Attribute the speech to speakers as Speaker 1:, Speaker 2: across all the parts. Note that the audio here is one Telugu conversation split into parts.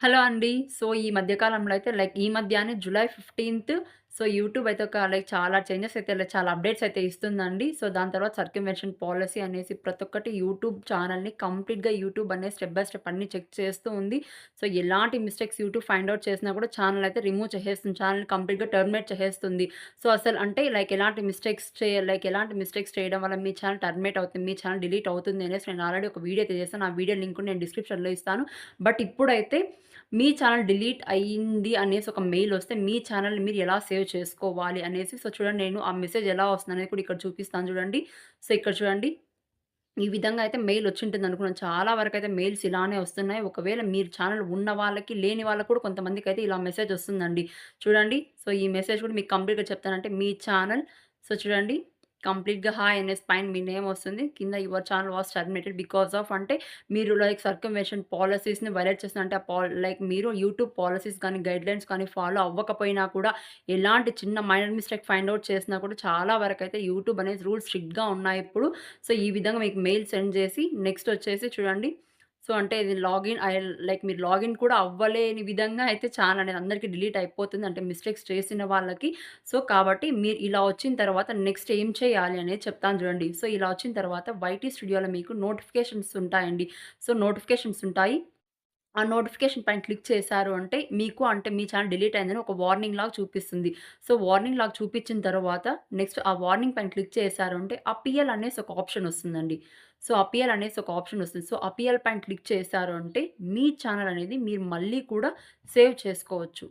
Speaker 1: హలో అండి. సో, ఈ మధ్య కాలంలో అయితే లైక్ ఈ మధ్యనే జులై 15థ్ సో, యూట్యూబ్ అయితే ఒక లైక్ చాలా చేంజెస్ అయితే చాలా అప్డేట్స్ అయితే ఇస్తుందండి. సో, దాని తర్వాత సర్క్యుమేషన్ పాలసీ అనేసి ప్రతి ఒక్కటి యూట్యూబ్ ఛానల్ని కంప్లీట్‌గా యూట్యూబ్ అనే స్టెప్ బై స్టెప్ అన్ని చెక్ చేస్తూ ఉంది. సో, ఎలాంటి మిస్టేక్స్ యూట్యూబ్ ఫైండ్ అవుట్ చేసినా కూడా ఛానల్ అయితే రిమూవ్ చేసేస్తుంది. ఛానల్ కంప్లీట్‌గా టర్మినేట్ చేసేస్తుంది. సో, అసలు అంటే లైక్ ఎలాంటి మిస్టేక్స్ చే లైక్ ఎలాంటి మిస్టేక్స్ చేయడం వల్ల మీ ఛానల్ టర్మినేట్ అవుతుంది, మీ ఛానల్ డిలీట్ అవుతుంది అనేసి నేను ఆల్రెడీ ఒక వీడియో అయితే చేస్తాను ఆ వీడియో లింక్ నేను డిస్క్రిప్షన్‌లో ఇస్తాను. బట్ ఇప్పుడైతే మీ ఛానల్ డిలీట్ అయింది అనేసి ఒక మెయిల్ వస్తే మీ ఛానల్ మీరు ఎలా సేవ్ చేసుకోవాలి అనేసి సో, చూడండి నేను ఆ మెసేజ్ ఎలా వస్తుందనేది కూడా ఇక్కడ చూపిస్తాను చూడండి. సో, ఇక్కడ చూడండి. ఈ విధంగా అయితే మెయిల్ వచ్చింటుంది అనుకున్నాను. చాలా వరకు అయితే మెయిల్స్ ఇలానే వస్తున్నాయి. ఒకవేళ మీరు ఛానల్ ఉన్న వాళ్ళకి, లేని వాళ్ళకి కూడా కొంతమందికి అయితే ఇలా మెసేజ్ వస్తుందండి. చూడండి. సో, ఈ మెసేజ్ కూడా మీకు కంప్లీట్‌గా చెప్తానంటే మీ ఛానల్ సో, చూడండి కంప్లీట్‌గా హాయ్ అనేసి పైన మీ నేమ్ వస్తుంది. కింద your channel was terminated because of అంటే మీరు లైక్ సర్కమ్వేషన్ పాలసీస్ని వైలేట్ చేస్తున్నారు. అంటే ఆ లైక్ మీరు యూట్యూబ్ పాలసీస్ కానీ, గైడ్‌లైన్స్ కానీ ఫాలో అవ్వకపోయినా కూడా ఎలాంటి చిన్న మైనర్ మిస్టేక్ ఫైండ్ అవుట్ చేసినా కూడా చాలా వరకైతే యూట్యూబ్ అనేది రూల్స్ స్ట్రిక్ట్‌గా ఉన్నాయి ఇప్పుడు. సో, ఈ విధంగా మీకు మెయిల్ సెండ్ చేసి నెక్స్ట్ వచ్చేసి చూడండి సో, అంటే ఇది లాగిన్ ఐ లైక్ మీరు లాగిన్ కూడా అవ్వలేని విధంగా అయితే ఛానల్ అనేది అందరికీ డిలీట్ అయిపోతుంది. అంటే మిస్టేక్స్ చేసిన వాళ్ళకి. సో, కాబట్టి మీరు ఇలా వచ్చిన తర్వాత నెక్స్ట్ ఏం చేయాలి అనేది చెప్తాను చూడండి. సో, ఇలా వచ్చిన తర్వాత వైటీ స్టూడియోలో మీకు నోటిఫికేషన్స్ ఉంటాయండి. సో, నోటిఫికేషన్స్ ఉంటాయి. ఆ నోటిఫికేషన్ పైన క్లిక్ చేశారు అంటే మీకు అంటే మీ ఛానల్ డిలీట్ అయిందని ఒక వార్నింగ్ లాగా చూపిస్తుంది. సో, వార్నింగ్ లాగా చూపించిన తర్వాత నెక్స్ట్ ఆ వార్నింగ్ పైన క్లిక్ చేశారు అంటే అపిఎల్ అనేసి ఒక ఆప్షన్ వస్తుందండి. సో, అపిఎల్ అనేసి ఒక ఆప్షన్ వస్తుంది. సో, అపిఎల్ పైన క్లిక్ చేశారు అంటే మీ ఛానల్ అనేది మీరు మళ్ళీ కూడా సేవ్ చేసుకోవచ్చు.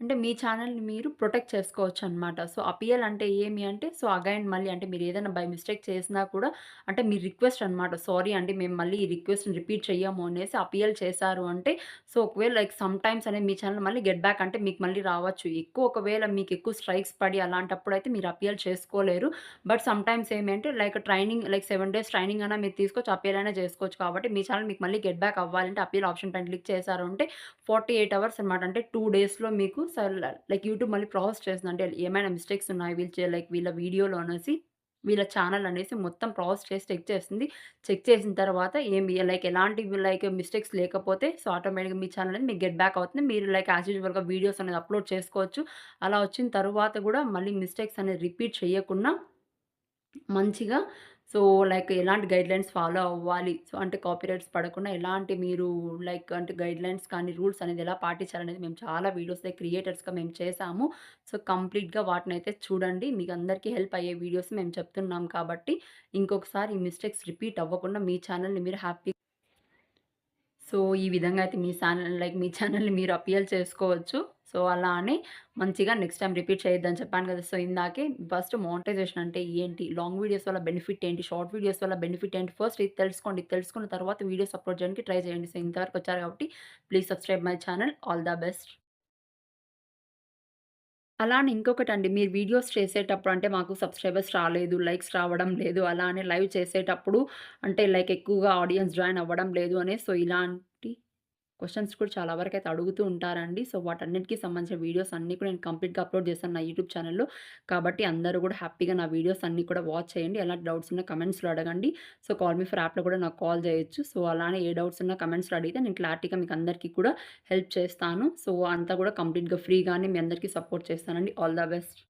Speaker 1: అంటే మీ ఛానల్ని మీరు ప్రొటెక్ట్ చేసుకోవచ్చనమాట. సో, అపియల్ అంటే ఏమి అంటే సో, అగైన్ మళ్ళీ అంటే మీరేదైనా బై మిస్టేక్ చేసినా కూడా అంటే మీ రిక్వెస్ట్ అనమాట. సారీ అండి మేము మళ్ళీ ఈ రిక్వెస్ట్‌ని రిపీట్ చెయ్యము అనేసి అపియల్ చేశారు అంటే సో, ఒకవేళ లైక్ సమ్‌టైమ్స్ అనేది మీ ఛానల్ మళ్ళీ గెట్ బ్యాక్ అంటే మీకు మళ్ళీ రావచ్చు. ఎక్కువ ఒకవేళ మీకు ఎక్కువ స్ట్రైక్స్ పడి అలాంటప్పుడైతే మీరు అపియల్ చేసుకోలేరు. బట్ సమ్‌టైమ్స్ ఏమి అంటే like training like 7 days training అన్నా మీరు తీసుకోవచ్చు. అపియల్ అయినా చేసుకోవచ్చు. కాబట్టి మీ ఛానల్ మీకు మళ్ళీ గెట్ బ్యాక్ అవ్వాలంటే అపియల్ ఆప్షన్ పైన క్లిక్ చేశారు అంటే 48 అవర్స్ అనమాట. అంటే 2 డేస్‌లో మీకు లైక్ యూట్యూబ్ మళ్ళీ ప్రాసెస్ చేస్తుంది. అంటే ఏమైనా మిస్టేక్స్ ఉన్నాయి వీళ్ళు లైక్ వీళ్ళ వీడియోలో అనేసి వీళ్ళ ఛానల్ అనేసి మొత్తం ప్రాసెస్ చేసి చెక్ చేస్తుంది. చెక్ చేసిన తర్వాత ఏమి లైక్ ఎలాంటి లైక్ మిస్టేక్స్ లేకపోతే సో, ఆటోమేటిక్‌గా మీ ఛానల్ అనేది మీకు గెట్ బ్యాక్ అవుతుంది. మీరు లైక్ యాస్ యూజువల్‌గా వీడియోస్ అనేది అప్‌లోడ్ చేసుకోవచ్చు. అలా వచ్చిన తర్వాత కూడా మళ్ళీ మిస్టేక్స్ అనేది రిపీట్ చేయకుండా మంచిగా సో, లైక్ ఎలాంటి గైడ్‌లైన్స్ ఫాలో అవ్వాలి. సో, అంటే కాపీరైట్స్ పడకుండా ఎలాంటి మీరు లైక్ అంటే గైడ్‌లైన్స్ కానీ, రూల్స్ అనేది ఎలా పాటించాలనేది మేము చాలా వీడియోస్ లైక్ క్రియేటర్స్‌గా మేము చేసాము సో, కంప్లీట్‌గా వాటిని అయితే చూడండి. మీకు అందరికీ హెల్ప్ అయ్యే వీడియోస్ మేము చెప్తున్నాం కాబట్టి, ఇంకొకసారి ఈ మిస్టేక్స్ రిపీట్ అవ్వకుండా మీ ఛానల్ని మీరు హ్యాపీ సో, ఈ విధంగా అయితే మీ ఛానల్ లైక్ మీ ఛానల్ని మీరు అపియల్ చేసుకోవచ్చు. సో, అలా అని మంచిగా నెక్స్ట్ టైం రిపీట్ చేయొద్దని చెప్పాను కదా! సో, ఇందాకే ఫస్ట్ మోనిటైజేషన్ అంటే ఏంటి? లాంగ్ వీడియోస్ వల్ల బెనిఫిట్ ఏంటి? షార్ట్ వీడియోస్ వల్ల బెనిఫిట్ ఏంటి? ఫస్ట్ ఇది తెలుసుకోండి. ఇది తెలుసుకున్న తర్వాత వీడియోస్ అప్‌లోడ్ చేయడానికి ట్రై చేయండి. సో, ఇంతవరకు వచ్చారు కాబట్టి please subscribe my channel. All the best. అలా అని ఇంకొకటండి మీరు వీడియోస్ చేసేటప్పుడు అంటే మాకు సబ్స్క్రైబర్స్ రాలేదు, లైక్స్ రావడం లేదు, అలానే లైవ్ చేసేటప్పుడు అంటే లైక్ ఎక్కువగా ఆడియన్స్ జాయిన్ అవ్వడం లేదు అనే సో, ఇలా క్వశ్చన్స్ కూడా చాలా వరకు అయితే అడుగుతూ ఉంటారండి. సో, వాటన్నిటికీ సంబంధించిన వీడియోస్ అన్నీ కూడా నేను కంప్లీట్‌గా అప్‌లోడ్ చేశాను నా యూట్యూబ్ ఛానల్లో కాబట్టి అందరూ కూడా హ్యాపీగా నా వీడియోస్ అన్నీ కూడా వాచ్ చేయండి. ఎలాంటి డౌట్స్ ఉన్నా కమెంట్స్‌లో అడగండి. సో, కాల్ మీ ఫర్ యాప్‌లో కూడా నాకు కాల్ చేయొచ్చు. సో, అలానే ఏ డౌట్స్ ఉన్నా కమెంట్స్‌లో అడిగితే నేను క్లారిటీగా మీకు అందరికీ కూడా హెల్ప్ చేస్తాను. సో, అంతా కూడా కంప్లీట్‌గా ఫ్రీగానే మీ అందరికీ సపోర్ట్ చేస్తానండి. All the best.